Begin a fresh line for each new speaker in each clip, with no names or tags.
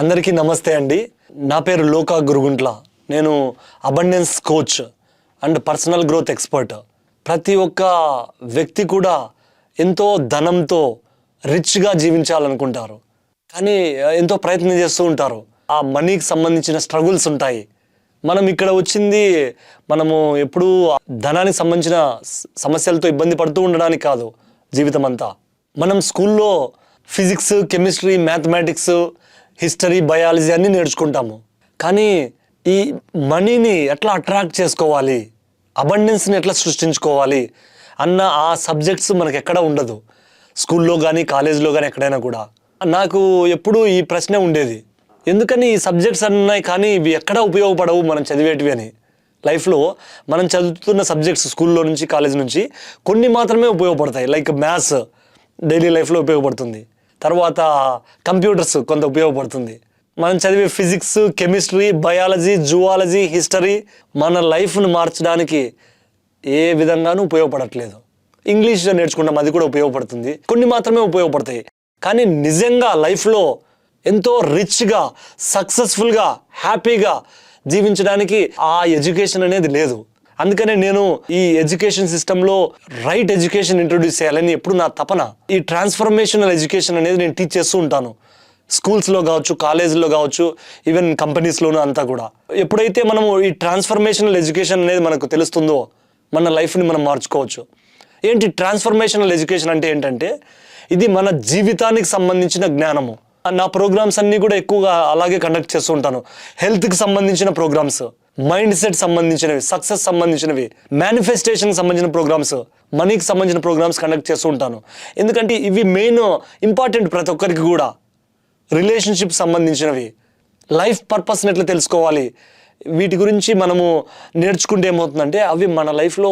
అందరికీ నమస్తే అండి. నా పేరు లోకా గురుగుంట్ల. నేను abundance coach and personal growth expert. ప్రతి ఒక్క వ్యక్తి కూడా ఎంతో ధనంతో రిచ్గా జీవించాలనుకుంటారు. కానీ ఎంతో ప్రయత్నం చేస్తూ ఉంటారు. ఆ మనీకి సంబంధించిన స్ట్రగుల్స్ ఉంటాయి. మనం ఇక్కడ వచ్చింది మనము ఎప్పుడూ ధనానికి సంబంధించిన సమస్యలతో ఇబ్బంది పడుతూ ఉండడానికి కాదు జీవితం అంతా మనం స్కూల్లో physics chemistry mathematics history biology అన్నీ నేర్చుకుంటాము. కానీ ఈ మనీని ఎట్లా అట్రాక్ట్ చేసుకోవాలి? అబండెన్స్ని ఎట్లా సృష్టించుకోవాలి? అన్న ఆ సబ్జెక్ట్స్ మనకు ఎక్కడ ఉండదు. స్కూల్లో కానీ కాలేజీలో కానీ ఎక్కడైనా కూడా. నాకు ఎప్పుడూ ఈ ప్రశ్న ఉండేది. ఎందుకని ఈ సబ్జెక్ట్స్ ఉన్నాయి కానీ ఇవి ఎక్కడ ఉపయోగపడవు మనం చదివేటివి అని? లైఫ్లో మనం చదువుతున్న సబ్జెక్ట్స్ స్కూల్లో నుంచి కాలేజ్ నుంచి కొన్ని మాత్రమే ఉపయోగపడతాయి. లైక్ మ్యాథ్స్ డైలీ లైఫ్లో ఉపయోగపడుతుంది. తర్వాత కంప్యూటర్స్ కొంత ఉపయోగపడుతుంది. మనం చదివే physics chemistry biology zoology history మన లైఫ్ను మార్చడానికి ఏ విధంగానూ ఉపయోగపడట్లేదు. ఇంగ్లీష్ నేర్చుకుంటాం అది కూడా ఉపయోగపడుతుంది. కొన్ని మాత్రమే ఉపయోగపడతాయి. కానీ నిజంగా లైఫ్లో ఎంతో రిచ్గా సక్సెస్ఫుల్గా హ్యాపీగా జీవించడానికి ఆ ఎడ్యుకేషన్ అనేది లేదు. అందుకనే నేను ఈ ఎడ్యుకేషన్ సిస్టంలో రైట్ ఎడ్యుకేషన్ ఇంట్రొడ్యూస్ చేయాలని ఎప్పుడు నా తపన. ఈ ట్రాన్స్ఫర్మేషనల్ ఎడ్యుకేషన్ అనేది నేను టీచ్ చేస్తూ ఉంటాను. స్కూల్స్లో కావచ్చు కాలేజీలో కావచ్చు ఈవెన్ కంపెనీస్లోనూ అంతా కూడా. ఎప్పుడైతే మనము ఈ ట్రాన్స్ఫర్మేషనల్ ఎడ్యుకేషన్ అనేది మనకు తెలుస్తుందో మన లైఫ్ని మనం మార్చుకోవచ్చు. ఏంటి ట్రాన్స్ఫర్మేషనల్ ఎడ్యుకేషన్ అంటే ఏంటంటే ఇది మన జీవితానికి సంబంధించిన జ్ఞానము. నా ప్రోగ్రామ్స్ అన్నీ కూడా ఎక్కువగా అలాగే కండక్ట్ చేస్తూ ఉంటాను. హెల్త్కి సంబంధించిన ప్రోగ్రామ్స్ మైండ్ సెట్ సంబంధించినవి సక్సెస్ సంబంధించినవి మేనిఫెస్టేషన్కి సంబంధించిన ప్రోగ్రామ్స్ మనీకి సంబంధించిన ప్రోగ్రామ్స్ కండక్ట్ చేస్తూ ఉంటాను. ఎందుకంటే ఇవి మెయిన్ ఇంపార్టెంట్ ప్రతి ఒక్కరికి కూడా. రిలేషన్షిప్ సంబంధించినవి లైఫ్ పర్పస్ని ఎట్లా తెలుసుకోవాలి వీటి గురించి మనము నేర్చుకుంటే ఏమవుతుందంటే అవి మన లైఫ్లో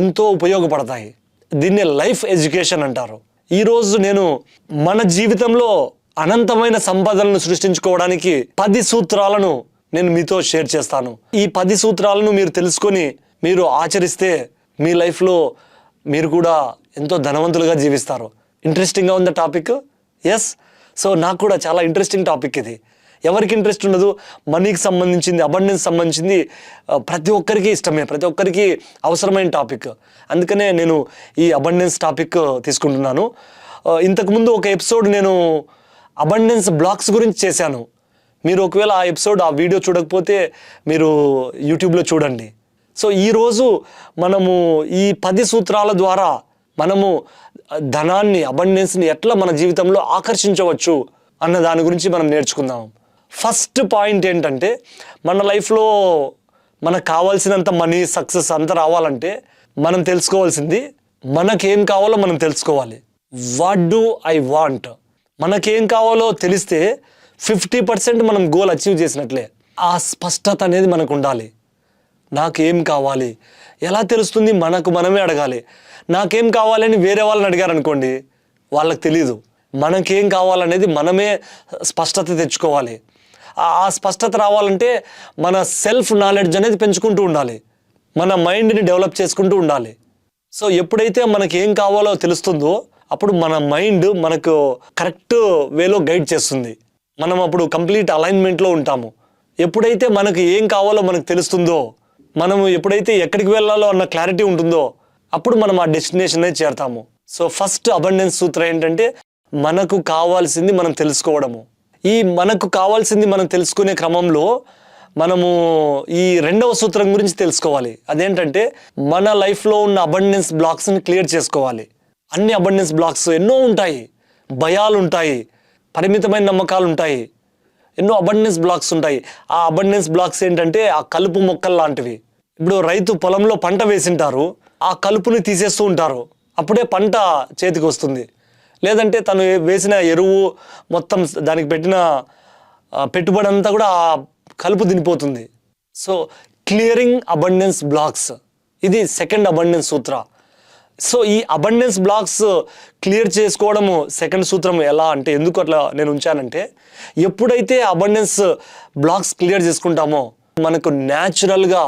ఎంతో ఉపయోగపడతాయి. దీన్నే లైఫ్ ఎడ్యుకేషన్ అంటారు. ఈరోజు నేను మన జీవితంలో అనంతమైన సంపదలను సృష్టించుకోవడానికి పది సూత్రాలను నేను మీతో షేర్ చేస్తాను. ఈ పది సూత్రాలను మీరు తెలుసుకొని మీరు ఆచరిస్తే మీ లైఫ్లో మీరు కూడా ఎంతో ధనవంతులుగా జీవిస్తారు. ఇంట్రెస్టింగ్గా ఉంది టాపిక్? ఎస్ సో నాకు కూడా చాలా ఇంట్రెస్టింగ్ టాపిక్ ఇది. ఎవరికి ఇంట్రెస్ట్ ఉండదు? మనీకి సంబంధించింది అబండెన్స్ సంబంధించింది ప్రతి ఒక్కరికి ఇష్టమే ప్రతి ఒక్కరికి అవసరమైన టాపిక్ అందుకనే నేను ఈ అబండెన్స్ టాపిక్ తీసుకుంటున్నాను. ఇంతకుముందు ఒక ఎపిసోడ్ నేను అబండెన్స్ బ్లాక్స్ గురించి చేశాను. మీరు ఒకవేళ ఆ ఎపిసోడ్ ఆ వీడియో చూడకపోతే మీరు యూట్యూబ్లో చూడండి. సో ఈరోజు మనము ఈ పది సూత్రాల ద్వారా మనము ధనాన్ని అబండెన్స్ని ఎట్లా మన జీవితంలో ఆకర్షించవచ్చు అన్న దాని గురించి మనం నేర్చుకుందాం. ఫస్ట్ పాయింట్ ఏంటంటే మన లైఫ్లో మనకు కావాల్సినంత మనీ సక్సెస్ అంతా రావాలంటే మనం తెలుసుకోవాల్సింది మనకేం కావాలో మనం తెలుసుకోవాలి. వాట్ డూ ఐ వాంట్ మనకేం కావాలో తెలిస్తే ఫిఫ్టీ పర్సెంట్ మనం గోల్ అచీవ్ చేసినట్లే. ఆ స్పష్టత అనేది మనకు ఉండాలి నాకు ఏం కావాలి? ఎలా తెలుస్తుంది? మనకు మనమే అడగాలి. నాకేం కావాలని వేరే వాళ్ళని అడిగారనుకోండి వాళ్ళకి తెలియదు మనకేం కావాలనేది మనమే స్పష్టత తెచ్చుకోవాలి. ఆ ఆ స్పష్టత రావాలంటే మన సెల్ఫ్ నాలెడ్జ్ అనేది పెంచుకుంటూ ఉండాలి. మన మైండ్ని డెవలప్ చేసుకుంటూ ఉండాలి. సో ఎప్పుడైతే మనకి ఏం కావాలో తెలుస్తుందో అప్పుడు మన మైండ్ మనకు కరెక్ట్ వేలో గైడ్ చేస్తుంది. మనం అప్పుడు కంప్లీట్ అలైన్మెంట్లో ఉంటాము. ఎప్పుడైతే మనకు ఏం కావాలో మనకు తెలుస్తుందో మనం ఎప్పుడైతే ఎక్కడికి వెళ్ళాలో అన్న క్లారిటీ ఉంటుందో అప్పుడు మనం ఆ డెస్టినేషన్ అనేది చేరతాము. సో ఫస్ట్ అబండెన్స్ సూత్రం ఏంటంటే మనకు కావాల్సింది మనం తెలుసుకోవడము. ఈ మనకు కావాల్సింది మనం తెలుసుకునే క్రమంలో మనము ఈ రెండవ సూత్రం గురించి తెలుసుకోవాలి. అదేంటంటే మన లైఫ్లో ఉన్న అబండెన్స్ బ్లాక్స్ని క్లియర్ చేసుకోవాలి. అన్ని అబండెన్స్ బ్లాక్స్ ఎన్నో ఉంటాయి. భయాలు ఉంటాయి పరిమితమైన నమ్మకాలు ఉంటాయి ఎన్నో అబండెన్స్ బ్లాక్స్ ఉంటాయి. ఆ అబండెన్స్ బ్లాక్స్ ఏంటంటే ఆ కలుపు మొక్కలు లాంటివి ఇప్పుడు రైతు పొలంలో పంట వేసింటారు. ఆ కలుపుని తీసేస్తూ ఉంటారు. అప్పుడే పంట చేతికి వస్తుంది లేదంటే తను వేసిన ఎరువు మొత్తం దానికి పెట్టిన పెట్టుబడి అంతా కూడా ఆ కలుపు తినిపోతుంది. సో క్లియరింగ్ అబండెన్స్ బ్లాక్స్ ఇది సెకండ్ అబండెన్స్ సూత్ర సో ఈ అబండెన్స్ బ్లాక్స్ క్లియర్ చేసుకోవడము సెకండ్ సూత్రం ఎలా అంటే ఎందుకు అట్లా నేను ఉంచానంటే ఎప్పుడైతే అబండెన్స్ బ్లాక్స్ క్లియర్ చేసుకుంటామో మనకు న్యాచురల్గా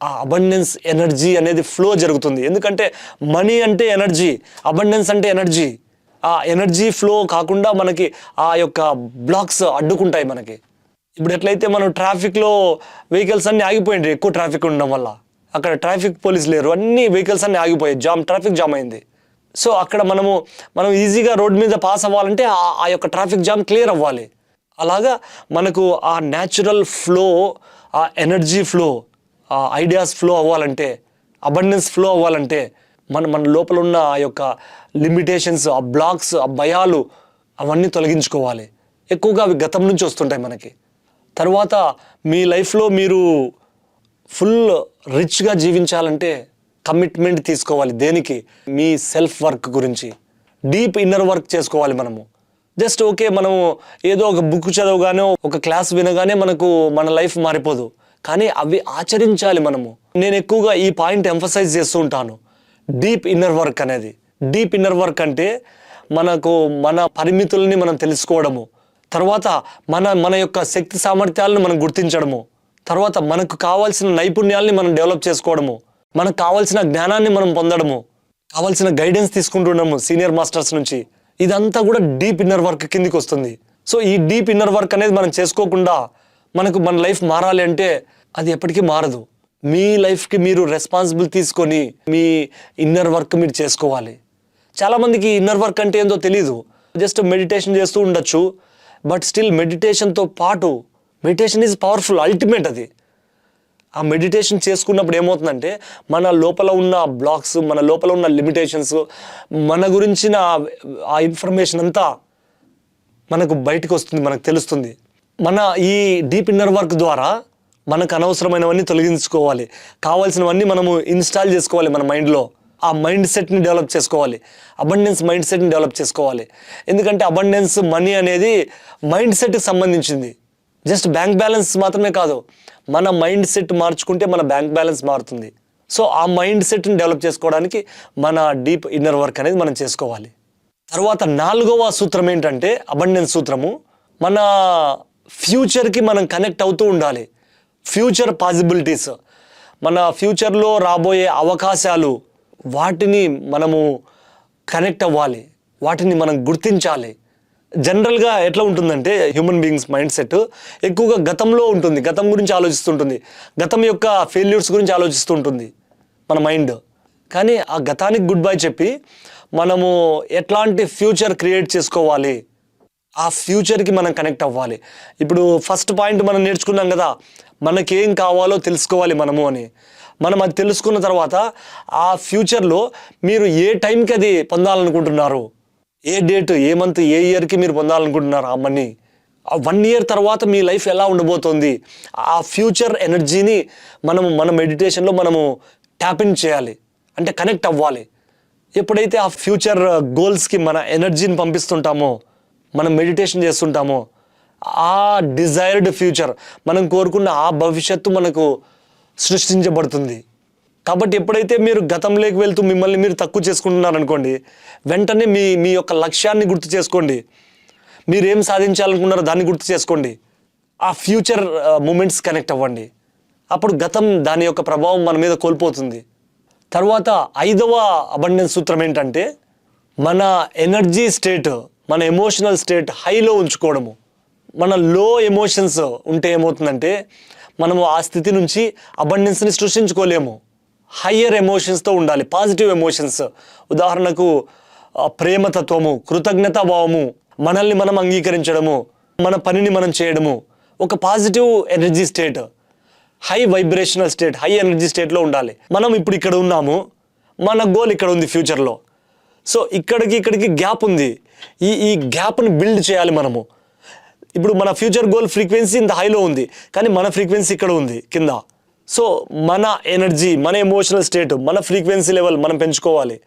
ఆ అబండెన్స్ ఎనర్జీ అనేది ఫ్లో జరుగుతుంది. ఎందుకంటే మనీ అంటే ఎనర్జీ అబండెన్స్ అంటే ఎనర్జీ. ఆ ఎనర్జీ ఫ్లో కాకుండా మనకి ఆ యొక్క బ్లాక్స్ అడ్డుకుంటాయి మనకి. ఇప్పుడు ఎట్లయితే మనం ట్రాఫిక్లో వెహికల్స్ అన్నీ ఆగిపోయింది ఎక్కువ ట్రాఫిక్ ఉండడం వల్ల. అక్కడ ట్రాఫిక్ పోలీస్ లేరు. అన్ని వెహికల్స్ అన్నీ ఆగిపోయాయి. జామ్ ట్రాఫిక్ జామ్ అయింది. సో అక్కడ మనము మనం ఈజీగా రోడ్ మీద పాస్ అవ్వాలంటే ఆ- ఆ యొక్క ట్రాఫిక్ జామ్ క్లియర్ అవ్వాలి. అలాగా మనకు ఆ న్యాచురల్ ఫ్లో ఆ ఎనర్జీ ఫ్లో ఆ ఐడియాస్ ఫ్లో అవ్వాలంటే అబండెన్స్ ఫ్లో అవ్వాలంటే మన మన లోపల ఉన్న ఆ యొక్క లిమిటేషన్స్ ఆ బ్లాక్స్ ఆ భయాలు అవన్నీ తొలగించుకోవాలి. ఎక్కువగా అవి గతం నుంచి వస్తుంటాయి మనకి. తర్వాత మీ లైఫ్లో మీరు ఫుల్ రిచ్గా జీవించాలంటే కమిట్మెంట్ తీసుకోవాలి దేనికి? మీ సెల్ఫ్ వర్క్ గురించి. డీప్ ఇన్నర్ వర్క్ చేసుకోవాలి మనము. జస్ట్ ఓకే మనము ఏదో ఒక బుక్ చదవగానే ఒక క్లాస్ వినగానే మనకు మన లైఫ్ మారిపోదు. కానీ అవి ఆచరించాలి మనము. నేను ఎక్కువగా ఈ పాయింట్ ఎంఫసైజ్ చేస్తూ ఉంటాను. డీప్ ఇన్నర్ వర్క్ అనేది. డీప్ ఇన్నర్ వర్క్ అంటే మనకు మన పరిమితుల్ని మనం తెలుసుకోవడము. తర్వాత మన మన యొక్క శక్తి సామర్థ్యాలను మనం గుర్తించడము. తర్వాత మనకు కావాల్సిన నైపుణ్యాల్ని మనం డెవలప్ చేసుకోవడము మనకు కావాల్సిన జ్ఞానాన్ని మనం పొందడము కావాల్సిన గైడెన్స్ తీసుకుంటున్నాము సీనియర్ మాస్టర్స్ నుంచి. ఇదంతా కూడా డీప్ ఇన్నర్ వర్క్ కిందికి వస్తుంది. సో ఈ డీప్ ఇన్నర్ వర్క్ అనేది మనం చేసుకోకుండా మనకు మన లైఫ్ మారాలి అంటే అది ఎప్పటికీ మారదు. మీ లైఫ్కి మీరు రెస్పాన్సిబుల్ తీసుకొని మీ ఇన్నర్ వర్క్ మీరు చేసుకోవాలి. చాలామందికి ఇన్నర్ వర్క్ అంటే ఏందో తెలియదు జస్ట్ మెడిటేషన్ చేస్తూ ఉండొచ్చు. బట్ స్టిల్ మెడిటేషన్తో పాటు మెడిటేషన్ ఈజ్ పవర్ఫుల్ అల్టిమేట్ అది. ఆ మెడిటేషన్ చేసుకున్నప్పుడు ఏమవుతుందంటే మన లోపల ఉన్న బ్లాక్స్ మన లోపల ఉన్న లిమిటేషన్స్ మన గురించిన ఆ- ఇన్ఫర్మేషన్ అంతా మనకు బయటకు వస్తుంది మనకు తెలుస్తుంది. మన ఈ డీప్ ఇన్నర్ వర్క్ ద్వారా మనకు అనవసరమైనవన్నీ తొలగించుకోవాలి. కావాల్సినవన్నీ మనము ఇన్స్టాల్ చేసుకోవాలి మన మైండ్లో ఆ మైండ్ సెట్ని డెవలప్ చేసుకోవాలి. అబండెన్స్ మైండ్ సెట్ని డెవలప్ చేసుకోవాలి. ఎందుకంటే అబండెన్స్ మనీ అనేది మైండ్ సెట్కి సంబంధించింది. జస్ట్ బ్యాంక్ బ్యాలెన్స్ మాత్రమే కాదు మన మైండ్ సెట్ మార్చుకుంటే మన బ్యాంక్ బ్యాలెన్స్ మారుతుంది. సో ఆ మైండ్ సెట్ని డెవలప్ చేసుకోవడానికి మన డీప్ ఇన్నర్ వర్క్ అనేది మనం చేసుకోవాలి. తర్వాత నాలుగవ సూత్రం ఏంటంటే అబండెన్స్ సూత్రము. మన ఫ్యూచర్కి మనం కనెక్ట్ అవుతూ ఉండాలి. Future possibilities. మన ఫ్యూచర్లో రాబోయే అవకాశాలు వాటిని మనము కనెక్ట్ అవ్వాలి. వాటిని మనం గుర్తించాలి. జనరల్గా ఎట్లా ఉంటుందంటే హ్యూమన్ బీయింగ్స్ మైండ్ సెట్ ఎక్కువగా గతంలో ఉంటుంది. గతం గురించి ఆలోచిస్తుంటుంది. గతం యొక్క ఫెయిల్యూర్స్ గురించి ఆలోచిస్తూ ఉంటుంది మన మైండ్. కానీ ఆ గతానికి గుడ్ బై చెప్పి మనము ఎట్లాంటి ఫ్యూచర్ క్రియేట్ చేసుకోవాలి? ఆ ఫ్యూచర్కి మనం కనెక్ట్ అవ్వాలి. ఇప్పుడు ఫస్ట్ పాయింట్ మనం నేర్చుకున్నాం కదా మనకేం కావాలో తెలుసుకోవాలి మనము అని. మనం అది తెలుసుకున్న తర్వాత ఆ ఫ్యూచర్లో మీరు ఏ టైంకి అది పొందాలనుకుంటున్నారు? ఏ డేట్ ఏ మంత్ ఏ ఇయర్కి మీరు పొందాలనుకుంటున్నారు ఆ మనీ? ఆ వన్ ఇయర్ తర్వాత మీ లైఫ్ ఎలా ఉండబోతోంది? ఆ ఫ్యూచర్ ఎనర్జీని మనము మన మెడిటేషన్లో మనము ట్యాప్ ఇన్ చేయాలి. అంటే కనెక్ట్ అవ్వాలి. ఎప్పుడైతే ఆ ఫ్యూచర్ గోల్స్కి మన ఎనర్జీని పంపిస్తుంటామో మనం మెడిటేషన్ చేస్తుంటామో ఆ డిజైర్డ్ ఫ్యూచర్ మనం కోరుకున్న ఆ భవిష్యత్తు మనకు సృష్టించబడుతుంది. కాబట్టి ఎప్పుడైతే మీరు గతంలోకి వెళ్తూ మిమ్మల్ని మీరు తక్కువ చేసుకుంటున్నారు అనుకోండి వెంటనే మీ మీ యొక్క లక్ష్యాన్ని గుర్తు చేసుకోండి. మీరు ఏం సాధించాలనుకున్నారో దాన్ని గుర్తు చేసుకోండి. ఆ ఫ్యూచర్ మూమెంట్స్ కనెక్ట్ అవ్వండి. అప్పుడు గతం దాని యొక్క ప్రభావం మన మీద కోల్పోతుంది. తర్వాత ఐదవ అబండెన్స్ సూత్రం ఏంటంటే మన ఎనర్జీ స్టేట్ మన ఎమోషనల్ స్టేట్ హైలో ఉంచుకోవడము. మన లో ఎమోషన్స్ ఉంటే ఏమవుతుందంటే మనము ఆ స్థితి నుంచి అబండెన్స్ని సృష్టించుకోలేము. హయ్యర్ ఎమోషన్స్తో ఉండాలి పాజిటివ్ ఎమోషన్స్. ఉదాహరణకు ప్రేమతత్వము కృతజ్ఞతాభావము మనల్ని మనం అంగీకరించడము మన పనిని మనం చేయడము ఒక positive energy state high vibrational state high energy స్టేట్లో ఉండాలి. మనం ఇప్పుడు ఇక్కడ ఉన్నాము మన గోల్ ఇక్కడ ఉంది ఫ్యూచర్లో. సో ఇక్కడికి ఇక్కడికి గ్యాప్ ఉంది. ఈ ఈ గ్యాప్ని బిల్డ్ చేయాలి మనము. ఇప్పుడు మన ఫ్యూచర్ గోల్ ఫ్రీక్వెన్సీ ఇంత హైలో ఉంది కానీ మన ఫ్రీక్వెన్సీ ఇక్కడ ఉంది కింద. సో మన ఎనర్జీ మన ఎమోషనల్ స్టేట్ మన ఫ్రీక్వెన్సీ లెవెల్ మనం పెంచుకోవాలి.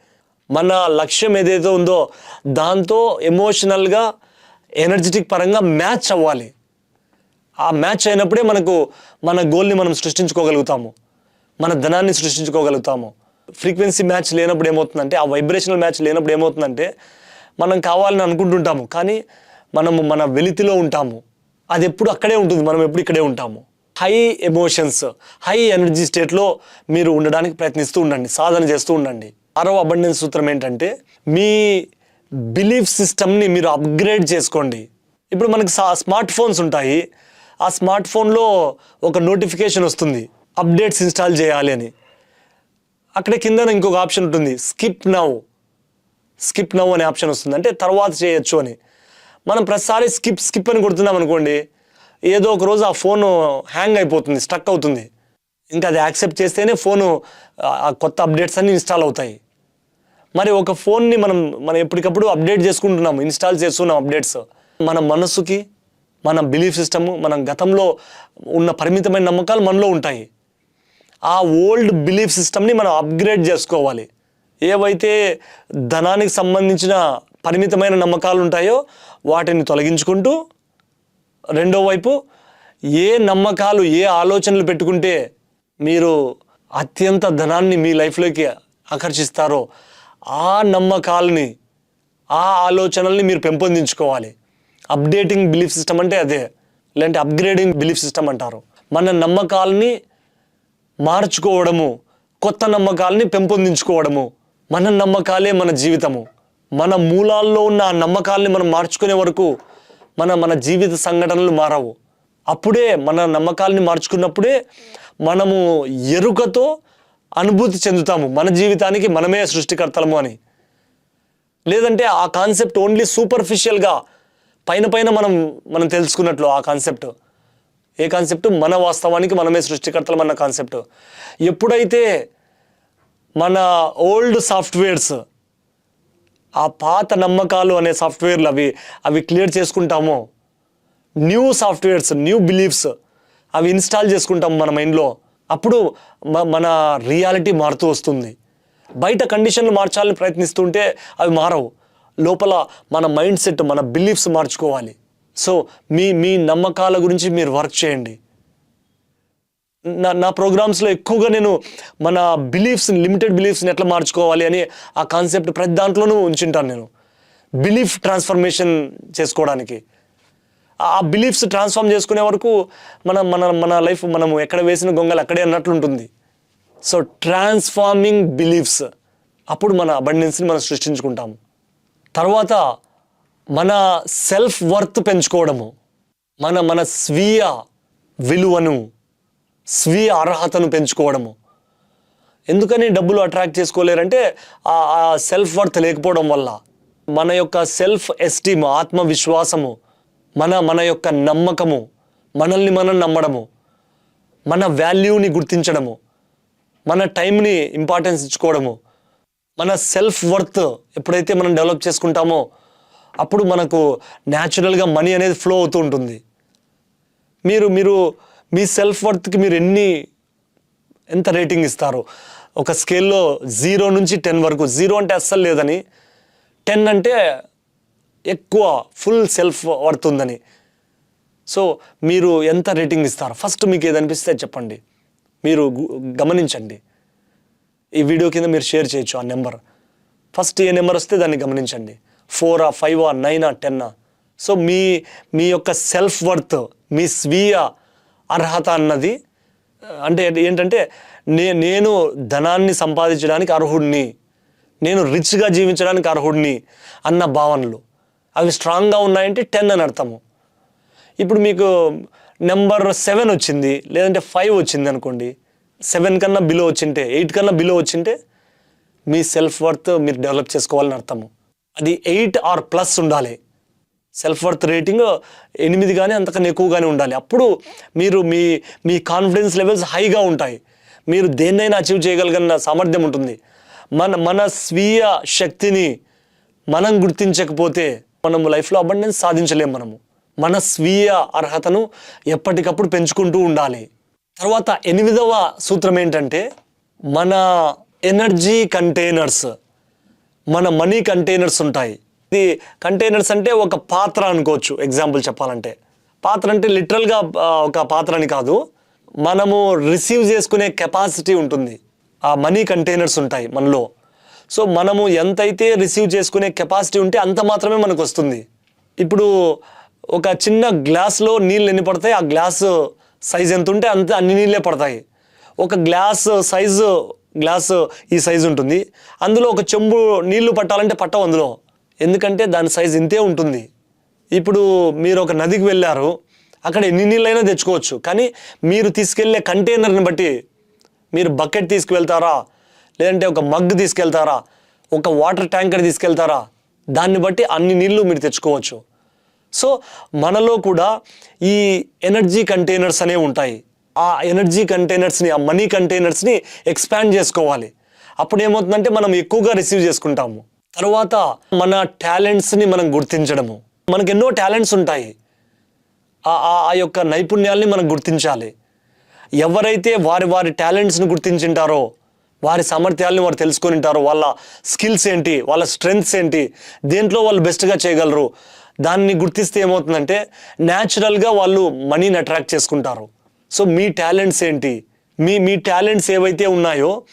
మన లక్ష్యం ఏదైతే ఉందో దాంతో ఎమోషనల్గా ఎనర్జెటిక్ పరంగా మ్యాచ్ అవ్వాలి. ఆ మ్యాచ్ అయినప్పుడే మనకు మన గోల్ని మనం సృష్టించుకోగలుగుతాము. మన ధనాన్ని సృష్టించుకోగలుగుతాము. ఫ్రీక్వెన్సీ మ్యాచ్ లేనప్పుడు ఏమవుతుందంటే ఆ వైబ్రేషనల్ మ్యాచ్ లేనప్పుడు ఏమవుతుందంటే మనం కావాలని అనుకుంటుంటాము కానీ మనము మన వెలితిలో ఉంటాము. అది ఎప్పుడు అక్కడే ఉంటుంది మనం ఎప్పుడు ఇక్కడే ఉంటాము. హై ఎమోషన్స్ హై ఎనర్జీ స్టేట్లో మీరు ఉండడానికి ప్రయత్నిస్తూ ఉండండి సాధన చేస్తూ ఉండండి. ఆరో అబండెన్స్ సూత్రం ఏంటంటే మీ బిలీఫ్ సిస్టమ్ని మీరు అప్గ్రేడ్ చేసుకోండి. ఇప్పుడు మనకి సా స్మార్ట్ ఫోన్స్ ఉంటాయి. ఆ స్మార్ట్ ఫోన్లో ఒక నోటిఫికేషన్ వస్తుంది అప్డేట్స్ ఇన్స్టాల్ చేయాలి అని. అక్కడ కింద ఇంకొక ఆప్షన్ ఉంటుంది స్కిప్ నవ్ స్కిప్ నవ్ అనే ఆప్షన్ వస్తుంది. అంటే తర్వాత చేయొచ్చు అని. మనం ప్రతిసారి స్కిప్ స్కిప్ అని కొడుతున్నాం అనుకోండి ఏదో ఒక రోజు ఆ ఫోను హ్యాంగ్ అయిపోతుంది స్ట్రక్ అవుతుంది. ఇంకా అది యాక్సెప్ట్ చేస్తేనే ఫోను ఆ కొత్త అప్డేట్స్ అన్నీ ఇన్స్టాల్ అవుతాయి. మరి ఒక ఫోన్ని మనం మనం ఎప్పటికప్పుడు అప్డేట్ చేసుకుంటున్నాం ఇన్స్టాల్ చేస్తున్నాం అప్డేట్స్. మన మనసుకి మన బిలీఫ్ సిస్టము మన గతంలో ఉన్న పరిమితమైన నమ్మకాలు మనలో ఉంటాయి. ఆ ఓల్డ్ బిలీఫ్ సిస్టమ్ని మనం అప్గ్రేడ్ చేసుకోవాలి. ఏవైతే ధనానికి సంబంధించిన పరిమితమైన నమ్మకాలు ఉంటాయో వాటిని తొలగించుకుంటూ రెండో వైపు ఏ నమ్మకాలు ఏ ఆలోచనలు పెట్టుకుంటే మీరు అత్యంత ధనాన్ని మీ లైఫ్లోకి ఆకర్షిస్తారో ఆ నమ్మకాలని ఆ ఆలోచనల్ని మీరు పెంపొందించుకోవాలి. అప్డేటింగ్ బిలీఫ్ సిస్టమ్ అంటే అదే లేదంటే అప్గ్రేడింగ్ బిలీఫ్ సిస్టమ్ అంటారు. మన నమ్మకాలని మార్చుకోవడము కొత్త నమ్మకాలని పెంపొందించుకోవడము మన నమ్మకాలే మన జీవితము. మన మూలాల్లో ఉన్న ఆ నమ్మకాలని మనం మార్చుకునే వరకు మన మన జీవిత సంఘటనలు మారవు. అప్పుడే మన నమ్మకాలని మార్చుకున్నప్పుడే మనము ఎరుకతో అనుభూతి చెందుతాము. మన జీవితానికి మనమే సృష్టికర్తలము అని. లేదంటే ఆ కాన్సెప్ట్ ఓన్లీ సూపర్ఫిషియల్గా పైన పైన మనం మనం తెలుసుకున్నట్లు ఆ కాన్సెప్ట్. ఏ కాన్సెప్ట్? మన వాస్తవానికి మనమే సృష్టికర్తలం అన్న కాన్సెప్ట్. ఎప్పుడైతే మన ఓల్డ్ సాఫ్ట్వేర్స్ ఆ పాత నమ్మకాలు అనే సాఫ్ట్వేర్లు అవి అవి క్లియర్ చేసుకుంటామో. న్యూ సాఫ్ట్వేర్స్ న్యూ బిలీఫ్స్ అవి ఇన్స్టాల్ చేసుకుంటాం మన మైండ్లో అప్పుడు మ- మన రియాలిటీ మారుతూ వస్తుంది. బయట కండిషన్లు మార్చాలని ప్రయత్నిస్తుంటే అవి మారవు. లోపల మన మైండ్ సెట్ మన బిలీఫ్స్ మార్చుకోవాలి. సో మీ మీ నమ్మకాల గురించి మీరు వర్క్ చేయండి. నా నా ప్రోగ్రామ్స్లో ఎక్కువగా నేను మన బిలీఫ్స్ని లిమిటెడ్ బిలీఫ్స్ని ఎట్లా మార్చుకోవాలి అని ఆ కాన్సెప్ట్ ప్రతి దాంట్లోనూ ఉంచుంటాను నేను. బిలీఫ్ ట్రాన్స్ఫర్మేషన్ చేసుకోవడానికి. ఆ బిలీఫ్స్ ట్రాన్స్ఫార్మ్ చేసుకునే వరకు మన మన మన లైఫ్ మనము ఎక్కడ వేసిన గొంగలు అక్కడే అన్నట్లు ఉంటుంది. సో ట్రాన్స్ఫార్మింగ్ బిలీఫ్స్ అప్పుడు మన అబండెన్స్ని మనం సృష్టించుకుంటాము. తర్వాత మన సెల్ఫ్ వర్త్ పెంచుకోవడము. మన మన స్వీయ విలువను స్వీయ అర్హతను పెంచుకోవడము. ఎందుకని డబ్బులు అట్రాక్ట్ చేసుకోలేరంటే ఆ ఆ సెల్ఫ్ వర్త్ లేకపోవడం వల్ల. మన యొక్క సెల్ఫ్ ఎస్టీమ్ ఆత్మవిశ్వాసము మన మన యొక్క నమ్మకము మనల్ని మనం నమ్మడము మన వాల్యూని గుర్తించడము మన టైంని ఇంపార్టెన్స్ ఇచ్చుకోవడము మన సెల్ఫ్ వర్త్ ఎప్పుడైతే మనం డెవలప్ చేసుకుంటామో అప్పుడు మనకు న్యాచురల్గా మనీ అనేది ఫ్లో అవుతూ ఉంటుంది. మీరు మీరు మీ సెల్ఫ్ వర్త్కి మీరు ఎన్ని ఎంత రేటింగ్ ఇస్తారు? ఒక స్కేల్లో జీరో నుంచి టెన్ వరకు. జీరో అంటే అస్సలు లేదని. టెన్ అంటే ఎక్కువ ఫుల్ సెల్ఫ్ వర్త్ ఉందని. సో మీరు ఎంత రేటింగ్ ఇస్తారు? ఫస్ట్ మీకు ఏది అనిపిస్తే చెప్పండి. మీరు గమనించండి. ఈ వీడియో కింద మీరు షేర్ చేయొచ్చు ఆ నెంబర్ ఫస్ట్ ఏ నెంబర్ వస్తే దాన్ని గమనించండి. ఫోరా ఫైవా నైనా టెన్నా సో మీ మీ యొక్క సెల్ఫ్ వర్త్ మీ స్వీయ అర్హత అన్నది అంటే ఏంటంటే నే నేను ధనాన్ని సంపాదించడానికి అర్హుడిని నేను రిచ్గా జీవించడానికి అర్హుడిని అన్న భావనలు. అవి స్ట్రాంగ్గా ఉన్నాయంటే టెన్ అని అర్థము. ఇప్పుడు మీకు నెంబర్ సెవెన్ వచ్చింది లేదంటే ఫైవ్ వచ్చింది అనుకోండి సెవెన్ కన్నా బిలో వచ్చింటే ఎయిట్ కన్నా బిలో వచ్చింటే మీ సెల్ఫ్ వర్త్ మీరు డెవలప్ చేసుకోవాలని అర్థము. అది ఎయిట్ ఆర్ ప్లస్ ఉండాలి. సెల్ఫ్ వర్త్ రేటింగ్ ఎనిమిది కానీ అంతకన్నా ఎక్కువగానే ఉండాలి. అప్పుడు మీరు మీ మీ కాన్ఫిడెన్స్ లెవెల్స్ హైగా ఉంటాయి. మీరు దేన్నైనా అచీవ్ చేయగలిగిన సామర్థ్యం ఉంటుంది. మన మన స్వీయ శక్తిని మనం గుర్తించకపోతే మనము లైఫ్లో అబండెన్స్ సాధించలేము మనము. మన స్వీయ అర్హతను ఎప్పటికప్పుడు పెంచుకుంటూ ఉండాలి. తర్వాత ఎనిమిదవ సూత్రం ఏంటంటే మన ఎనర్జీ కంటైనర్స్ మన మనీ కంటైనర్స్ ఉంటాయి. ఇది కంటైనర్స్ అంటే ఒక పాత్ర అనుకోవచ్చు. ఎగ్జాంపుల్ చెప్పాలంటే. పాత్ర అంటే లిటరల్గా ఒక పాత్ర అని కాదు. మనము రిసీవ్ చేసుకునే కెపాసిటీ ఉంటుంది. ఆ మనీ కంటైనర్స్ ఉంటాయి మనలో. సో మనము ఎంతైతే రిసీవ్ చేసుకునే కెపాసిటీ ఉంటే అంత మాత్రమే మనకు వస్తుంది. ఇప్పుడు ఒక చిన్న గ్లాస్లో నీళ్ళు ఎన్ని పడతాయి? ఆ గ్లాస్ సైజ్ ఎంత ఉంటే అంత అన్ని నీళ్ళే పడతాయి. ఒక గ్లాస్ సైజు గ్లాస్ ఈ సైజు ఉంటుంది. అందులో ఒక చెంబు నీళ్ళు పట్టాలంటే పట్టవు అందులో. ఎందుకంటే దాని సైజ్ ఇంతే ఉంటుంది. ఇప్పుడు మీరు ఒక నదికి వెళ్ళారు అక్కడ ఎన్ని నీళ్ళైనా తెచ్చుకోవచ్చు. కానీ మీరు తీసుకెళ్ళే కంటైనర్ని బట్టి మీరు బకెట్ తీసుకువెళ్తారా? లేదంటే ఒక మగ్ తీసుకెళ్తారా? ఒక వాటర్ ట్యాంకర్ తీసుకెళ్తారా? దాన్ని బట్టి అన్ని నీళ్ళు మీరు తెచ్చుకోవచ్చు. సో మనలో కూడా ఈ ఎనర్జీ కంటైనర్స్ అనేవి ఉంటాయి. ఆ ఎనర్జీ కంటైనర్స్ని ఆ మనీ కంటైనర్స్ని ఎక్స్పాండ్ చేసుకోవాలి. అప్పుడు ఏమవుతుందంటే మనం ఎక్కువగా రిసీవ్ చేసుకుంటాము. తర్వాత మన టాలెంట్స్ని మనం గుర్తించడము. మనకు ఎన్నో టాలెంట్స్ ఉంటాయి. ఆ- ఆ ఆ యొక్క నైపుణ్యాల్ని మనం గుర్తించాలి. ఎవరైతే వారి వారి టాలెంట్స్ని గుర్తించింటారో వారి సామర్థ్యాలను వారు తెలుసుకొని ఉంటారో వాళ్ళ స్కిల్స్ ఏంటి వాళ్ళ స్ట్రెంగ్స్ ఏంటి దేంట్లో వాళ్ళు బెస్ట్గా చేయగలరు దాన్ని గుర్తిస్తే ఏమవుతుందంటే న్యాచురల్గా వాళ్ళు మనీని అట్రాక్ట్ చేసుకుంటారు. సో మీ టాలెంట్స్ ఏంటి? మీ మీ టాలెంట్స్ ఏవైతే ఉన్నాయో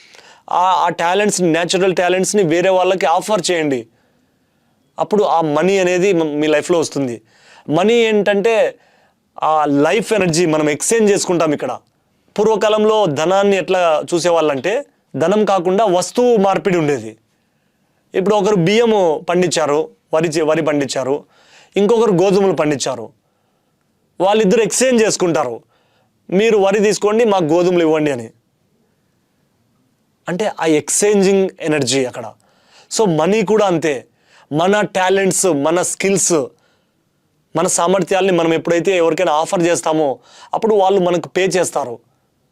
ఆ ఆ టాలెంట్స్ న్యాచురల్ టాలెంట్స్ని వేరే వాళ్ళకి ఆఫర్ చేయండి. అప్పుడు ఆ మనీ అనేది మీ లైఫ్లో వస్తుంది. మనీ ఏంటంటే ఆ లైఫ్ ఎనర్జీ మనం ఎక్స్చేంజ్ చేసుకుంటాం ఇక్కడ. పూర్వకాలంలో ధనాన్ని ఎట్లా చూసేవాళ్ళంటే ధనం కాకుండా వస్తువు మార్పిడి ఉండేది. ఇప్పుడు ఒకరు బియ్యము పండించారు వరి చే- వరి పండించారు ఇంకొకరు గోధుమలు పండించారు. వాళ్ళిద్దరు ఎక్స్చేంజ్ చేసుకుంటారు. మీరు వరి తీసుకోండి మాకు గోధుమలు ఇవ్వండి అని. అంటే ఆ ఎక్స్చేంజింగ్ ఎనర్జీ అక్కడ. సో మనీ కూడా అంతే. మన టాలెంట్స్ మన స్కిల్స్ మన సామర్థ్యాల్ని మనం ఎప్పుడైతే ఎవరికైనా ఆఫర్ చేస్తామో అప్పుడు వాళ్ళు మనకు పే చేస్తారు.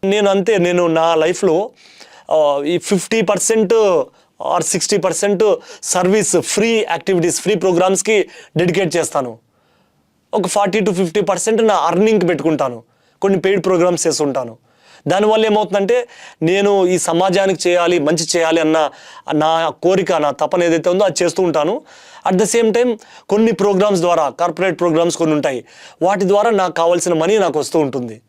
నేను అంతే నేను నా లైఫ్లో ఈ fifty percent or sixty percent service free activities free ప్రోగ్రామ్స్కి dedicate చేస్తాను. ఒక ఫార్టీ టు ఫిఫ్టీ పర్సెంట్ నా అర్నింగ్కి పెట్టుకుంటాను. కొన్ని పెయిడ్ ప్రోగ్రామ్స్ చేస్తుంటాను. దానివల్ల ఏమవుతుందంటే నేను ఈ సమాజానికి చేయాలి మంచి చేయాలి అన్న నా కోరిక నా తపన ఏదైతే ఉందో అది చేస్తూ ఉంటాను. అట్ ద సేమ్ టైం కొన్ని ప్రోగ్రామ్స్ ద్వారా కార్పొరేట్ ప్రోగ్రామ్స్ కొన్ని ఉంటాయి. వాటి ద్వారా నాకు కావాల్సిన మనీ నాకు వస్తూ ఉంటుంది.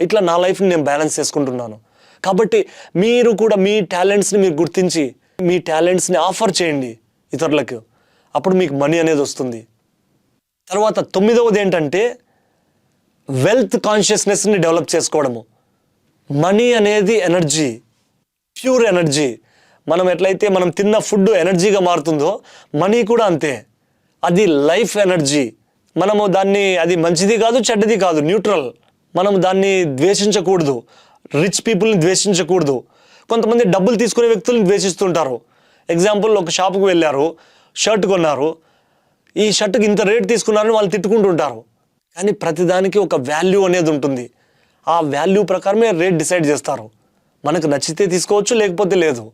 ఇట్లా నా లైఫ్ని నేను బ్యాలెన్స్ చేసుకుంటున్నాను. కాబట్టి మీరు కూడా మీ టాలెంట్స్ని మీరు గుర్తించి మీ టాలెంట్స్ని ఆఫర్ చేయండి ఇతరులకు. అప్పుడు మీకు మనీ అనేది వస్తుంది. తర్వాత తొమ్మిదవది ఏంటంటే వెల్త్ కాన్షియస్నెస్ని డెవలప్ చేసుకోవడము. మనీ అనేది ఎనర్జీ ప్యూర్ ఎనర్జీ. మనం ఎట్లయితే మనం తిన్న ఫుడ్ ఎనర్జీగా మారుతుందో మనీ కూడా అంతే. అది లైఫ్ ఎనర్జీ. మనము దాన్ని అది మంచిది కాదు చెడ్డది కాదు న్యూట్రల్. మనం దాన్ని ద్వేషించకూడదు. రిచ్ పీపుల్ని ద్వేషించకూడదు. కొంతమంది డబ్బులు తీసుకునే వ్యక్తులను ద్వేషిస్తుంటారు. ఎగ్జాంపుల్ ఒక షాపుకు వెళ్ళారు షర్ట్ కొన్నారు. ఈ షర్ట్కి ఇంత రేట్ తీసుకున్నారని వాళ్ళు తిట్టుకుంటుంటారు. కానీ ప్రతిదానికి ఒక వాల్యూ అనేది ఉంటుంది. ఆ వాల్యూ ప్రకారమే రేట్ డిసైడ్ చేస్తారు. మనకు నచ్చితే తీసుకోవచ్చు లేకపోతే లేదు.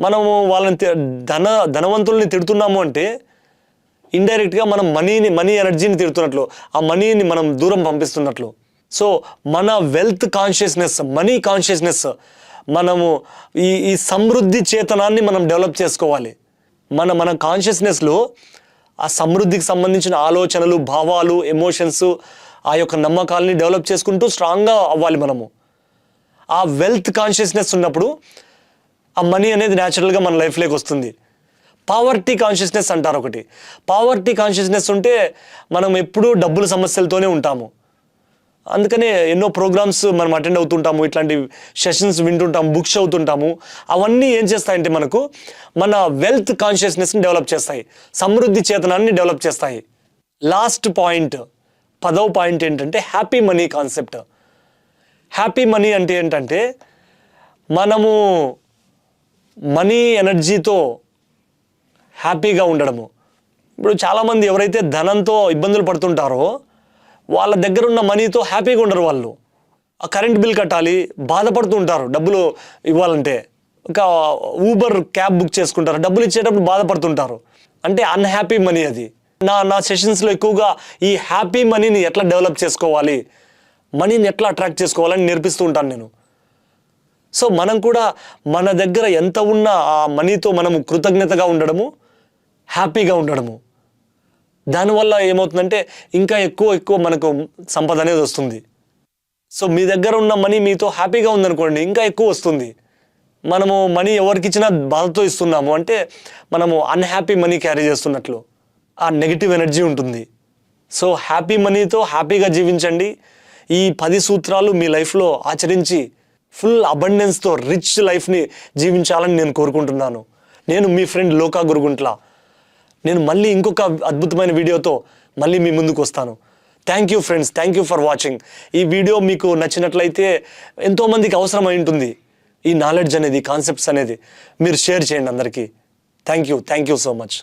మనము వాళ్ళని ధన ధనవంతుల్ని తిడుతున్నాము అంటే ఇండైరెక్ట్గా మనం మనీని మనీ ఎనర్జీని తిడుతున్నట్లు ఆ మనీని మనం దూరం పంపిస్తున్నట్లు. సో మన వెల్త్ కాన్షియస్నెస్ మనీ కాన్షియస్నెస్ మనము ఈ ఈ సమృద్ధి చేతనాన్ని మనం డెవలప్ చేసుకోవాలి. మన మన కాన్షియస్నెస్లో ఆ సమృద్ధికి సంబంధించిన ఆలోచనలు భావాలు ఎమోషన్స్ ఆ యొక్క నమ్మకాలని డెవలప్ చేసుకుంటూ స్ట్రాంగ్గా అవ్వాలి మనము. ఆ వెల్త్ కాన్షియస్నెస్ ఉన్నప్పుడు ఆ మనీ అనేది న్యాచురల్గా మన లైఫ్లోకి వస్తుంది. పావర్టీ కాన్షియస్నెస్ అంటారు ఒకటి. పావర్టీ కాన్షియస్నెస్ ఉంటే మనం ఎప్పుడూ డబ్బుల సమస్యలతోనే ఉంటాము. అందుకనే ఎన్నో ప్రోగ్రామ్స్ మనం అటెండ్ అవుతుంటాము ఇట్లాంటి సెషన్స్ వింటుంటాము బుక్స్ అవుతుంటాము అవన్నీ ఏం చేస్తాయంటే మనకు మన వెల్త్ కాన్షియస్నెస్ని డెవలప్ చేస్తాయి. సమృద్ధి చేతనాన్ని డెవలప్ చేస్తాయి. లాస్ట్ పాయింట్ పదవ పాయింట్ ఏంటంటే happy money concept. Happy money అంటే ఏంటంటే మనము మనీ ఎనర్జీతో హ్యాపీగా ఉండడము. ఇప్పుడు చాలామంది ఎవరైతే ధనంతో ఇబ్బందులు పడుతుంటారో వాళ్ళ దగ్గర ఉన్న మనీతో హ్యాపీగా ఉండరు వాళ్ళు. ఆ కరెంట్ బిల్ కట్టాలి బాధపడుతూ ఉంటారు డబ్బులు ఇవ్వాలంటే. ఒక ఊబర్ క్యాబ్ బుక్ చేసుకుంటారు డబ్బులు ఇచ్చేటప్పుడు బాధపడుతుంటారు. అంటే అన్హ్యాపీ మనీ అది. నా నా సెషన్స్లో ఎక్కువగా ఈ హ్యాపీ మనీని ఎట్లా డెవలప్ చేసుకోవాలి? మనీని ఎట్లా అట్రాక్ట్ చేసుకోవాలని నేర్పిస్తూ ఉంటాను నేను. సో మనం కూడా మన దగ్గర ఎంత ఉన్నా ఆ మనీతో మనము కృతజ్ఞతగా ఉండడము హ్యాపీగా ఉండడము. దానివల్ల ఏమవుతుందంటే ఇంకా ఎక్కువ ఎక్కువ మనకు సంపద అనేది వస్తుంది. సో మీ దగ్గర ఉన్న మనీ మీతో హ్యాపీగా ఉందనుకోండి ఇంకా ఎక్కువ వస్తుంది. మనము మనీ ఎవరికిచ్చినా బాధతో ఇస్తున్నాము. అంటే మనము అన్హ్యాపీ మనీ క్యారీ చేస్తున్నట్లు. ఆ నెగిటివ్ ఎనర్జీ ఉంటుంది. సో హ్యాపీ మనీతో హ్యాపీగా జీవించండి. ఈ పది సూత్రాలు మీ లైఫ్లో ఆచరించి ఫుల్ అబండెన్స్తో రిచ్ లైఫ్ని జీవించాలని నేను కోరుకుంటున్నాను. నేను మీ ఫ్రెండ్ లోకా గురుగుంట్ల. నేను మళ్ళీ ఇంకొక అద్భుతమైన వీడియోతో మళ్ళీ మీ ముందుకు వస్తాను. Thank you friends thank you for watching ఈ వీడియో మీకు నచ్చినట్లయితే ఎంతోమందికి అవసరం అయి ఉంటుంది. ఈ నాలెడ్జ్ అనేది కాన్సెప్ట్స్ అనేది మీరు షేర్ చేయండి అందరికీ. Thank you thank you so much